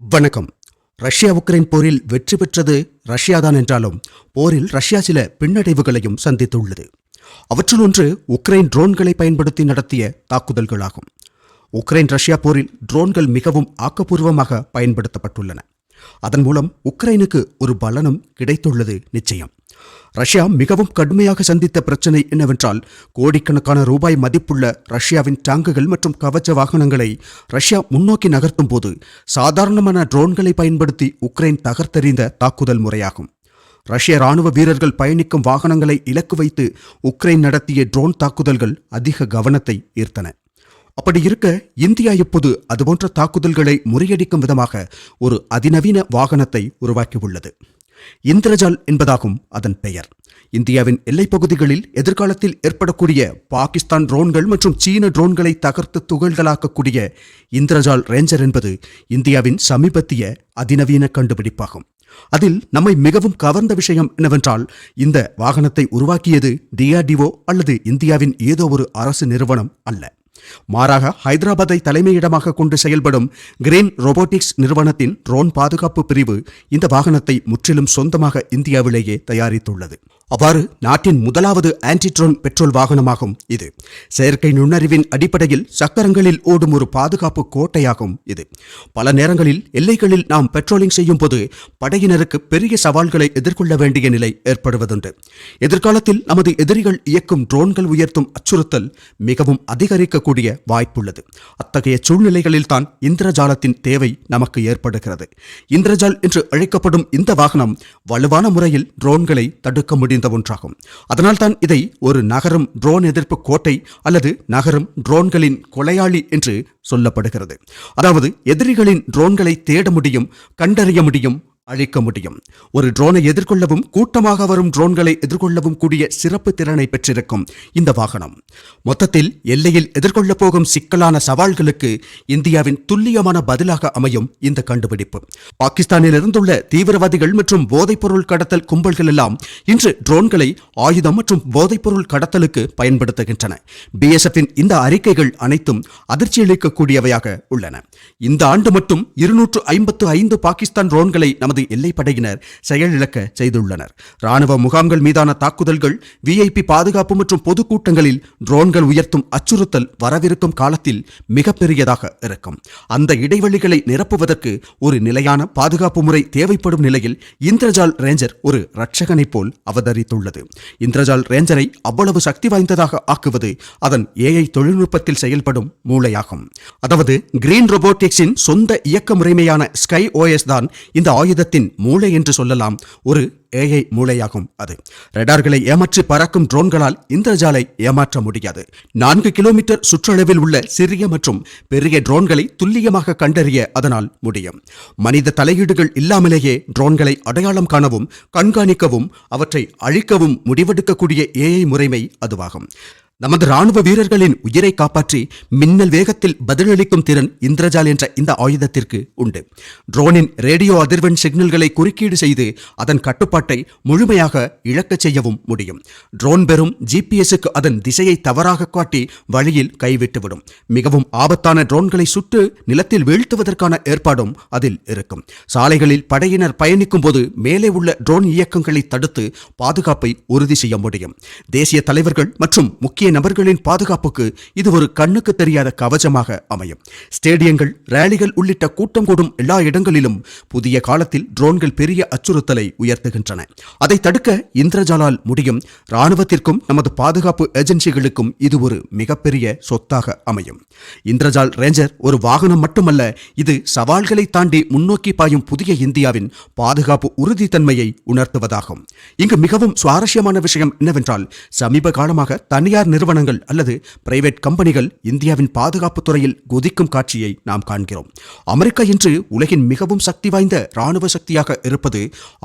வணக்கம். Russia Ukraine போரில் வெற்றி பெற்றது ரஷ்யாதான் என்றாலும் போரில் ரஷ்யா சில பின்னடைவுகளையும் சந்தித்துள்ளது. அவற்றுள் ஒன்று உக்ரைன் ட்ரோன்களை பயன்படுத்தி நடத்திய தாக்குதல்களாகும். உக்ரைன் ரஷ்யா போரில் ட்ரோன்கள் மிகவும் ஆக்கப்பூர்வமாக பயன்படுத்தப்பட்டுள்ளன. அதன் மூலம் உக்ரைனுக்கு ஒரு பலனும் கிடைத்துள்ளது நிச்சயம். ரஷ்யா மிகவும் கடுமையாக சந்தித்த பிரச்சனை என்னவென்றால் கோடிக்கணக்கான ரூபாய் மதிப்புள்ள ரஷ்யாவின் டாங்குகள் மற்றும் கவச்ச வாகனங்களை ரஷ்யா முன்னோக்கி நகர்த்தும் போது சாதாரணமான ட்ரோன்களை பயன்படுத்தி உக்ரைன் தகர்த்தெறிந்த தாக்குதல் முறையாகும். ரஷ்ய ராணுவ வீரர்கள் பயணிக்கும் வாகனங்களை இலக்கு வைத்து உக்ரைன் நடத்திய ட்ரோன் தாக்குதல்கள் அதிக கவனத்தை ஈர்த்தன. அப்படி இருக்க இந்தியா இப்போது அதுபோன்ற தாக்குதல்களை முறியடிக்கும் விதமாக ஒரு அதிநவீன வாகனத்தை உருவாக்கியுள்ளது. இந்திரஜால் என்பதாகும் அதன் பெயர். இந்தியாவின் எல்லைப் பகுதிகளில் எதிர்காலத்தில் ஏற்படக்கூடிய பாகிஸ்தான் ட்ரோன்கள் மற்றும் சீன ட்ரோன்களை தகர்த்து துகள்களாக்கக்கூடிய இந்திரஜால் ரேஞ்சர் என்பது இந்தியாவின் சமீபத்திய அதிநவீன கண்டுபிடிப்பாகும். அதில் நம்மை மிகவும் கவர்ந்த விஷயம் என்னவென்றால் இந்த வாகனத்தை உருவாக்கியது டிஆர்டிஓ அல்லது இந்தியாவின் ஏதோ ஒரு அரசு நிறுவனம் அல்ல. மாறாக ஹைதராபாத்தை தலைமையிடமாக கொண்டு செயல்படும் கிரீன் ரோபோட்டிக்ஸ் நிறுவனத்தின் ட்ரோன் பாதுகாப்பு பிரிவு இந்த வாகனத்தை முற்றிலும் சொந்தமாக இந்தியாவிலேயே தயாரித்துள்ளது. அவ்வாறு நாட்டின் முதலாவது ஆன்டி ட்ரோன் பெட்ரோல் வாகனமாகும் இது. செயற்கை நுண்ணறிவின் அடிப்படையில் சக்கரங்களில் ஓடும் ஒரு பாதுகாப்பு கோட்டையாகும் இது. பல நேரங்களில் எல்லைகளில் நாம் பெட்ரோலிங் செய்யும் போது படையினருக்கு பெரிய சவால்களை எதிர்கொள்ள வேண்டிய நிலை ஏற்படுவதுண்டு. எதிர்காலத்தில் நமது எதிரிகள் இயக்கும் ட்ரோன்கள் உயர்த்தும் அச்சுறுத்தல் மிகவும் அதிகரிக்கக்கூடிய வாய்ப்புள்ளது. அத்தகைய சூழ்நிலைகளில் தான் இந்திரஜாலத்தின் தேவை நமக்கு ஏற்படுகிறது. இந்திரஜால் என்று அழைக்கப்படும் இந்த வாகனம் வலுவான முறையில் ட்ரோன்களை தடுக்க முடியும் முடிந்த ஒன்றாகும். அதனால்தான் இதை ஒரு நகரம் ட்ரோன் எதிர்ப்பு கோட்டை அல்லது நகரம் ட்ரோன்களின் கொலையாளி என்று சொல்லப்படுகிறது. அதாவது எதிரிகளின் ட்ரோன்களை தேட முடியும் கண்டறிய முடியும் அழிக்க முடியும். ஒரு ட்ரோனை எதிர்கொள்ளவும் கூட்டமாக வரும் ட்ரோன்களை எதிர்கொள்ளவும் கூடிய சிறப்பு திறனை பெற்றிருக்கும் இந்த வாகனம். மொத்தத்தில் எல்லையில் எதிர்கொள்ளப் போகும் சிக்கலான சவால்களுக்கு இந்தியாவின் துல்லியமான பதிலாக அமையும் இந்த கண்டுபிடிப்பு. பாகிஸ்தானில் இருந்துள்ள தீவிரவாதிகள் மற்றும் போதைப்பொருள் கடத்தல் கும்பல்கள் எல்லாம் இன்று ட்ரோன்களை ஆயுதம் மற்றும் போதைப்பொருள் கடத்தலுக்கு பயன்படுத்துகின்றன. பிஎஸ்எஃப்பின் இந்த அறிக்கைகள் அனைத்தும் அதிர்ச்சியளிக்கக்கூடியவையாக உள்ளன. இந்த ஆண்டு மட்டும் இருநூற்று ஐம்பத்து ஐந்து பாகிஸ்தான் ட்ரோன்களை நமது நமது எல்லைப்படையினர் செயலிழக்க செய்துள்ளனர். ராணுவ முகாம்கள் மீதான தாக்குதல்கள் விஐபி பாதுகாப்பு மற்றும் பொதுக்கூட்டங்களில் ட்ரோன்கள் உயர்த்தும் அச்சுறுத்தல் வரவிருக்கும் காலத்தில் மிகப்பெரியதாக இருக்கும். அந்த இடைவெளிகளை நிரப்புவதற்கு ஒரு நிலையான பாதுகாப்பு முறை தேவைப்படும் நிலையில் இந்திரஜால் ரேஞ்சர் ஒரு ரட்சகனைப் போல் அவதரித்துள்ளது. இந்திரஜால் ரேஞ்சரை அவ்வளவு சக்தி வாய்ந்ததாக ஆக்குவது அதன் ஏஐ தொழில்நுட்பத்தில் செயல்படும் மூளையாகும். அதாவது கிரீன் ரோபோட்டிக்ஸின் சொந்த இயக்க முறைமையான ஸ்கை ஓஎஸ் தான் இந்த ஆயுதத்தை உலகத்தின் மூளை என்று சொல்லலாம். ஒரு ஏஐ மூளையாகும் அது. ரெடார்களை ஏமாற்றி பறக்கும் ட்ரோன்களால் இந்திரஜாலை ஏமாற்ற முடியாது. நான்கு கிலோமீட்டர் சுற்றளவில் உள்ள சிறிய மற்றும் பெரிய ட்ரோன்களை துல்லியமாக கண்டறிய அதனால் முடியும். மனித தலையீடுகள் இல்லாமலேயே ட்ரோன்களை அடையாளம் காணவும் கண்காணிக்கவும் அவற்றை அழிக்கவும் முடிவெடுக்கக்கூடிய ஏஐ முறைமை அதுவாகும். நமது ராணுவ வீரர்களின் உயிரை காப்பாற்றி மின்னல் வேகத்தில் பதிலளிக்கும் திறன் இந்திரஜால் என்ற இந்த ஆயுதத்திற்கு உண்டு. ட்ரோனின் ரேடியோ அதிர்வெண் சிக்னல்களை குறுக்கீடு செய்து அதன் கட்டுப்பாட்டை முழுமையாக இழக்கச் செய்யவும் முடியும். ட்ரோன் பெறும் ஜிபிஎஸ்க்கு அதன் திசையை தவறாக காட்டி வழியில் கைவிட்டுவிடும். மிகவும் ஆபத்தான ட்ரோன்களை சுட்டு நிலத்தில் வீழ்த்துவதற்கான ஏற்பாடும் அதில் இருக்கும். சாலைகளில் படையினர் பயணிக்கும் போது மேலே உள்ள ட்ரோன் இயக்கங்களை தடுத்து பாதுகாப்பை உறுதி செய்ய முடியும். தேசிய தலைவர்கள் மற்றும் முக்கிய முக்கிய நபர்களின் பாதுகாப்புக்கு இது ஒரு கண்ணுக்கு தெரியாத கவசமாக அமையும். ஸ்டேடியங்கள் ரேலிகள் உள்ளிட்ட கூட்டம் கூடும் எல்லா இடங்களிலும் புதிய காலத்தில் ட்ரோன்கள் பெரிய அச்சுறுத்தலை உயர்த்துகின்றன. அதை தடுக்க இந்திரஜாலால் முடியும். ராணுவத்திற்கும் நமது பாதுகாப்பு ஏஜென்சிகளுக்கும் இது ஒரு மிகப்பெரிய சொத்தாக அமையும். இந்திரஜால் ரேஞ்சர் ஒரு வாகனம் மட்டுமல்ல இது சவால்களை தாண்டி முன்னோக்கி பாயும் புதிய இந்தியாவின் பாதுகாப்பு உறுதித்தன்மையை உணர்த்துவதாகும். இங்கு மிகவும் சுவாரஸ்யமான விஷயம் என்னவென்றால் சமீப காலமாக தனியார் நிறுவனங்கள் அல்லது பிரைவேட் கம்பெனிகள் இந்தியாவின் பாதுகாப்பு துறையில் குதிக்கும் காட்சியை நாம் காண்கிறோம். அமெரிக்கா இன்று உலகின் மிகவும் சக்தி வாய்ந்த ராணுவ சக்தியாக இருப்பது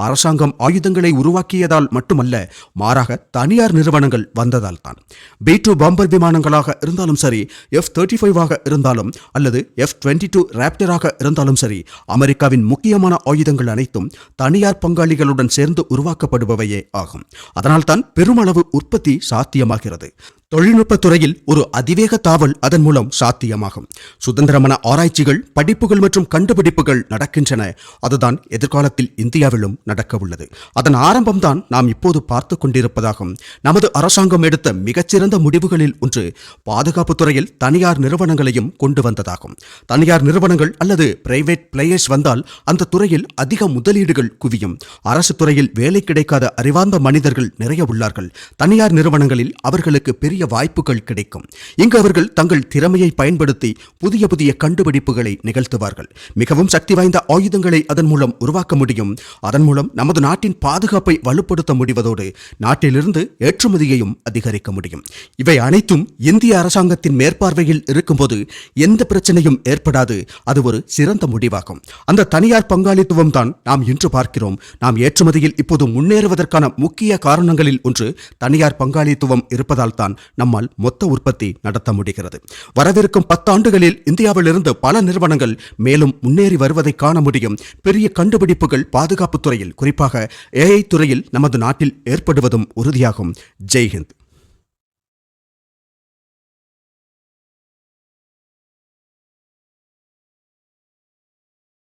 அரசாங்கம் ஆயுதங்களை உருவாக்கியதால் மட்டுமல்ல மாறாக தனியார் நிறுவனங்கள் வந்ததால் தான். பி டூ பாம்பர் விமானங்களாக இருந்தாலும் சரி எஃப் தேர்ட்டி ஃபைவாக இருந்தாலும் அல்லது எஃப் டுவெண்ட்டி டூ ராப்டராக இருந்தாலும் சரி அமெரிக்காவின் முக்கியமான ஆயுதங்கள் அனைத்தும் தனியார் பங்காளிகளுடன் சேர்ந்து உருவாக்கப்படுபவையே ஆகும். அதனால்தான் பெருமளவு உற்பத்தி சாத்தியமாகிறது. தொழில்நுட்ப துறையில் ஒரு அதிவேக தாவல் அதன் மூலம் சாத்தியமாகும். சுதந்திரமான ஆராய்ச்சிகள் படிப்புகள் மற்றும் கண்டுபிடிப்புகள் நடக்கின்றன. அதுதான் எதிர்காலத்தில் இந்தியாவிலும் நடக்க உள்ளது அதன் ஆரம்பம்தான் நாம் இப்போது பார்த்து கொண்டிருப்பதாகும். நமது அரசாங்கம் எடுத்த மிகச்சிறந்த முடிவுகளில் ஒன்று பாதுகாப்பு துறையில் தனியார் நிறுவனங்களையும் கொண்டு வந்ததாகும். தனியார் நிறுவனங்கள் அல்லது பிரைவேட் பிளேயர்ஸ் வந்தால் அந்த துறையில் அதிக முதலீடுகள் குவியும். அரசு துறையில் வேலை கிடைக்காத அறிவார்ந்த மனிதர்கள் நிறைய உள்ளார்கள். தனியார் நிறுவனங்களில் அவர்களுக்கு பெரிய வாய்ப்புகள் கிடைக்கும். இங்கு அவர்கள் தங்கள் திறமையை பயன்படுத்தி புதிய புதிய கண்டுபிடிப்புகளை நிகழ்த்துவார்கள். மிகவும் சக்தி வாய்ந்த ஆயுதங்களை அதன் மூலம் உருவாக்க முடியும். அதன் மூலம் நமது நாட்டின் பாதுகாப்பை வலுப்படுத்த முடிவதோடு நாட்டிலிருந்து ஏற்றுமதியையும் அதிகரிக்க முடியும். இவை அனைத்தும் இந்திய அரசாங்கத்தின் மேற்பார்வையில் இருக்கும்போது எந்த பிரச்சனையும் ஏற்படாது. அது ஒரு சிறந்த முடிவாகும். அந்த தனியார் பங்காளித்துவம் தான் நாம் இன்று பார்க்கிறோம். நாம் ஏற்றுமதியில் இப்போது முன்னேறுவதற்கான முக்கிய காரணங்களில் ஒன்று தனியார் பங்காளித்துவம் இருப்பதால் தான் நம்மால் மொத்த உற்பத்தி நடத்த முடிகிறது. வரவிருக்கும் பத்தாண்டுகளில் இந்தியாவிலிருந்து பல நிறுவனங்கள் மேலும் முன்னேறி வருவதை காண முடியும். பெரிய கண்டுபிடிப்புகள் பாதுகாப்பு துறையில் குறிப்பாக ஏஐ துறையில் நமது நாட்டில் ஏற்படுவதும் உறுதியாகும். ஜெய்ஹிந்த்.